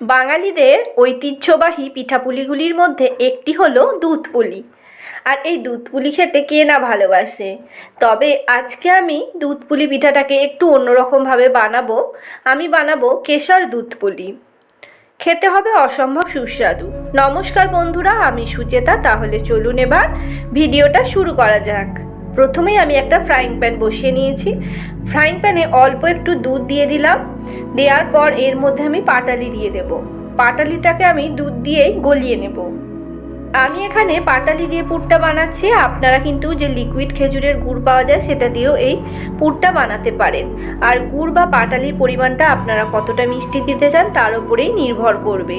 বাঙালিদের ঐতিহ্যবাহী পিঠাপুলিগুলির মধ্যে একটি হলো দুধ পুলি আর এই দুধ পুলি খেতে কে না ভালোবাসে? তবে আজকে আমি দুধ পুলি পিঠাটাকে একটু অন্যরকমভাবে বানাবো। আমি বানাবো কেশর দুধ পুলি খেতে হবে অসম্ভব সুস্বাদু। নমস্কার বন্ধুরা, আমি সুচেতা। তাহলে চলুন এবার ভিডিওটা শুরু করা যাক। প্রথমেই আমি একটা ফ্রাইং প্যান বসিয়ে নিয়েছি। ফ্রাইং প্যানে অল্প একটু দুধ দিয়ে দিলাম। দেওয়ার পর এর মধ্যে আমি পাটালি দিয়ে দেব। পাটালিটাকে আমি দুধ দিয়েই গলিয়ে নেব। আমি এখানে পাটালি দিয়ে পুরটা বানাচ্ছি। আপনারা কিন্তু যে লিকুইড খেজুরের গুড় পাওয়া যায়, সেটা দিয়েও এই পুরটা বানাতে পারেন। আর গুড় বা পাটালির পরিমাণটা আপনারা কতটা মিষ্টি দিতে চান, তার উপরেই নির্ভর করবে।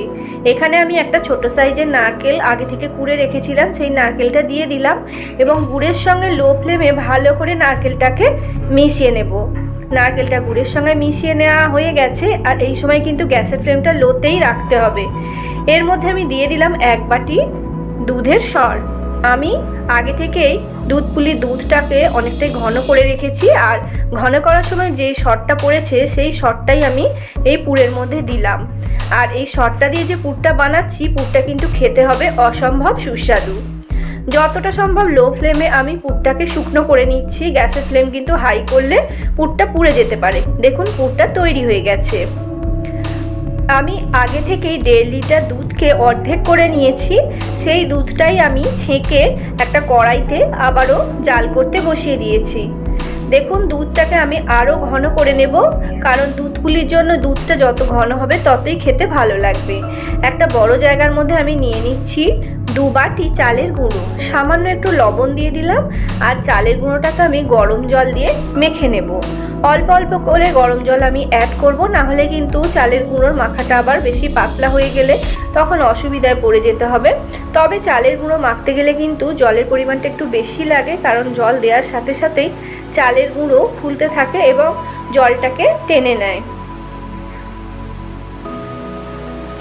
এখানে আমি একটা ছোট সাইজের নারকেল আগে থেকে কুড়ে রেখেছিলাম, সেই নারকেলটা দিয়ে দিলাম এবং গুড়ের সঙ্গে লো ফ্লেমে ভালো করে নারকেলটাকে মিশিয়ে নেব। নারকেলটা গুড়ের সঙ্গে মিশিয়ে নেওয়া হয়ে গেছে, আর এই সময় কিন্তু গ্যাসের ফ্লেমটা লোতেই রাখতে হবে। এর মধ্যে আমি দিয়ে দিলাম এক বাটি দুধের সর। আমি আগে থেকেই দুধ পুলির দুধটাকে অনেকটাই ঘন করে রেখেছি আর ঘন করার সময় যে সরটা পড়েছে সেই সরটাই আমি এই পুরের মধ্যে দিলাম। আর এই সরটা দিয়ে যে পুরটা বানাচ্ছি, পুরটা কিন্তু খেতে হবে অসম্ভব সুস্বাদু। যতটা সম্ভব লো ফ্লেমে আমি পুরটাকে শুকনো করে নিচ্ছি। গ্যাসের ফ্লেম কিন্তু হাই করলে পুরটা পুড়ে যেতে পারে। দেখুন, পুরটা তৈরি হয়ে গেছে। আমি আগে থেকেই দেড় লিটার দুধকে অর্ধেক করে নিয়েছি। সেই দুধটাই আমি ছেঁকে একটা কড়াইতে আবারও জাল করতে বসিয়ে দিয়েছি। দেখুন, দুধটাকে আমি আরও ঘন করে নেব, কারণ দুধগুলির জন্য দুধটা যত ঘন হবে ততই খেতে ভালো লাগবে। একটা বড় জায়গার মধ্যে আমি নিয়ে নিচ্ছি দু বাটি চালের গুঁড়ো। সামান্য একটু লবণ দিয়ে দিলাম আর চালের গুঁড়োটাকে আমি গরম জল দিয়ে মেখে নেব। অল্প অল্প করে গরম জল আমি অ্যাড করব না হলে কিন্তু চালের গুঁড়োর মাখাটা আবার বেশি পাতলা হয়ে গেলে তখন অসুবিধায় পড়ে যেতে হবে। তবে চালের গুঁড়ো মাখতে গেলে কিন্তু জলের পরিমাণটা একটু বেশি লাগে, কারণ জল দেওয়ার সাথে সাথেই চালের গুঁড়ো ফুলতে থাকে এবং জলটাকে টেনে নেয়।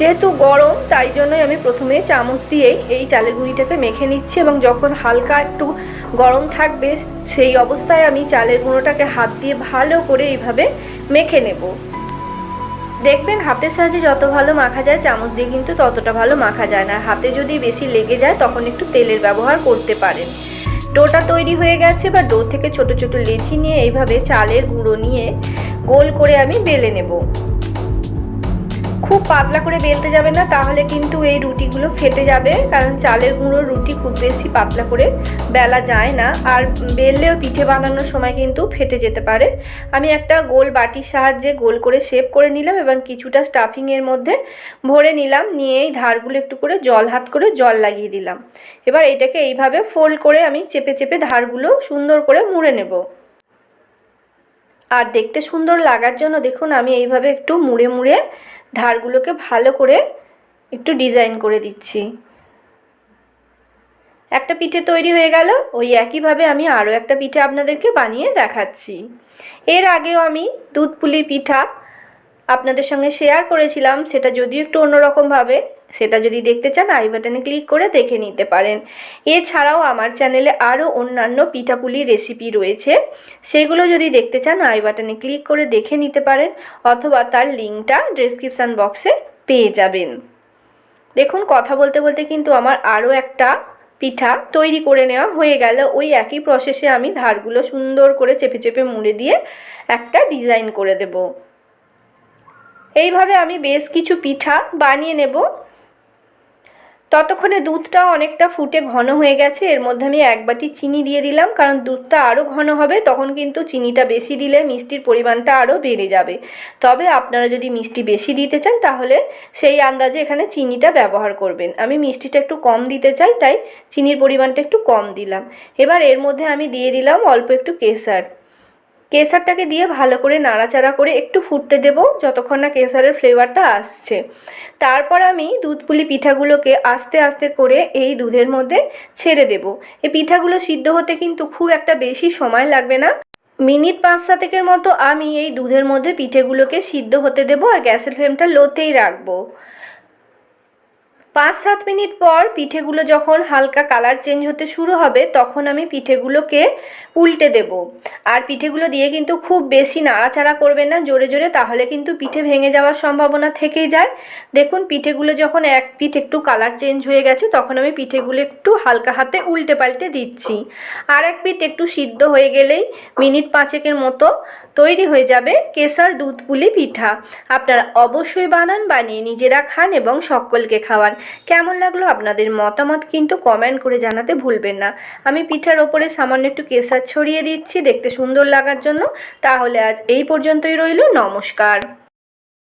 যেহেতু গরম, তাই জন্যই আমি প্রথমে চামচ দিয়েই এই চালের গুঁড়িটাকে মেখে নিচ্ছি এবং যখন হালকা একটু গরম থাকবে, সেই অবস্থায় আমি চালের গুঁড়োটাকে হাত দিয়ে ভালো করে এইভাবে মেখে নেব। দেখবেন হাতের সাহায্যে যত ভালো মাখা যায়, চামচ দিয়ে কিন্তু ততটা ভালো মাখা যায় না। হাতে যদি বেশি লেগে যায়, তখন একটু তেলের ব্যবহার করতে পারেন। ডোটা তৈরি হয়ে গেছে বা ডো থেকে ছোট ছোট লেচি নিয়ে এইভাবে চালের গুঁড়ো নিয়ে গোল করে আমি বেলে নেব। খুব পাতলা করে বেলতে যাবে না, তাহলে কিন্তু এই রুটিগুলো ফেটে যাবে। কারণ চালের গুঁড়োর রুটি খুব বেশি পাতলা করে বেলা যায় না। আর বেললেও পিঠে বানানোর সময় কিন্তু ফেটে যেতে পারে। আমি একটা গোল বাটির সাহায্যে গোল করে শেপ করে নিলাম এবং কিছুটা স্টাফিংয়ের মধ্যে ভরে নিলাম। নিয়ে এই ধারগুলো একটু করে জল, হাত করে জল লাগিয়ে দিলাম। এবার এটাকে এইভাবে ফোল্ড করে আমি চেপে চেপে ধারগুলো সুন্দর করে মুড়ে নেব। আর দেখতে সুন্দর লাগার জন্য দেখুন, আমি এইভাবে একটু মুড়ে মুড়ে ধারগুলোকে ভালো করে একটু ডিজাইন করে দিচ্ছি। একটা পিঠে তৈরি হয়ে গেল, ওই একইভাবে আমি আরও একটা পিঠে আপনাদেরকে বানিয়ে দেখাচ্ছি। এর আগেও আমি দুধ পুলির পিঠা আপনাদের সঙ্গে শেয়ার করেছিলাম, সেটা যদিও একটু অন্যরকমভাবে। সেটা যদি দেখতে চান, আই বাটনে ক্লিক করে দেখে নিতে পারেন। এছাড়াও আমার চ্যানেলে আরও অন্যান্য পিঠাপুলি রেসিপি রয়েছে। সেগুলো যদি দেখতে চান, আই বাটনে ক্লিক করে দেখে নিতে পারেন অথবা তার লিঙ্কটা ডেসক্রিপশান বক্সে পেয়ে যাবেন। দেখুন, কথা বলতে বলতে কিন্তু আমার আরও একটা পিঠা তৈরি করে নেওয়া হয়ে গেল। ওই একই প্রসেসে আমি ধারগুলো সুন্দর করে চেপে চেপে মুড়ে দিয়ে একটা ডিজাইন করে দেব। এইভাবে আমি বেশ কিছু পিঠা বানিয়ে নেব। ততক্ষণে দুধটাও অনেকটা ফুটে ঘন হয়ে গেছে। এর মধ্যে আমি এক বাটি চিনি দিয়ে দিলাম, কারণ দুধটা আরও ঘন হবে, তখন কিন্তু চিনিটা বেশি দিলে মিষ্টির পরিমাণটা আরও বেড়ে যাবে। তবে আপনারা যদি মিষ্টি বেশি দিতে চান, তাহলে সেই আন্দাজে এখানে চিনিটা ব্যবহার করবেন। আমি মিষ্টিটা একটু কম দিতে চাই, তাই চিনির পরিমাণটা একটু কম দিলাম। এবার এর মধ্যে আমি দিয়ে দিলাম অল্প একটু কেসার। কেসারটাকে দিয়ে ভালো করে নাড়াচাড়া করে একটু ফুটতে দেব যতক্ষণ না কেসারের ফ্লেভারটা আসছে। তারপর আমি দুধ পুলি পিঠাগুলোকে আস্তে আস্তে করে এই দুধের মধ্যে ছেড়ে দেব। এই পিঠাগুলো সিদ্ধ হতে কিন্তু খুব একটা বেশি সময় লাগবে না। মিনিট পাঁচ সাতেকের মতো আমি এই দুধের মধ্যে পিঠেগুলোকে সিদ্ধ হতে দেব আর গ্যাসের ফ্লেমটা লোতেই রাখব। পাঁচ সাত মিনিট পর পিঠেগুলো যখন হালকা কালার চেঞ্জ হতে শুরু হবে, তখন আমি পিঠেগুলোকে উল্টে দেব। আর পিঠেগুলো দিয়ে কিন্তু খুব বেশি নাড়াচাড়া করবেন না, জোরে জোরে, তাহলে কিন্তু পিঠে ভেঙে যাওয়ার সম্ভাবনা থেকেই যায়। দেখুন, পিঠেগুলো যখন এক পিঠ একটু কালার চেঞ্জ হয়ে গেছে, তখন আমি পিঠেগুলো একটু হালকা হাতে উল্টে পাল্টে দিচ্ছি। আর এক পিঠ একটু সিদ্ধ হয়ে গেলেই মিনিট পাঁচেকের মতো তৈরি হয়ে যাবে কেশর দুধ পুলি পিঠা। আপনারা অবশ্যই বানান, বানিয়ে নিজেরা খান এবং সকলকে খাওয়ান। কেমন লাগল আপনাদের মতামত কিন্তু কমেন্ট করে জানাতে ভুলবেন না। আমি পিঠার ওপরে সামান্য একটু কেসার ছড়িয়ে দিচ্ছি, দেখতে সুন্দর লাগার জন্য। তাহলে আজ এই পর্যন্তই রইল, নমস্কার।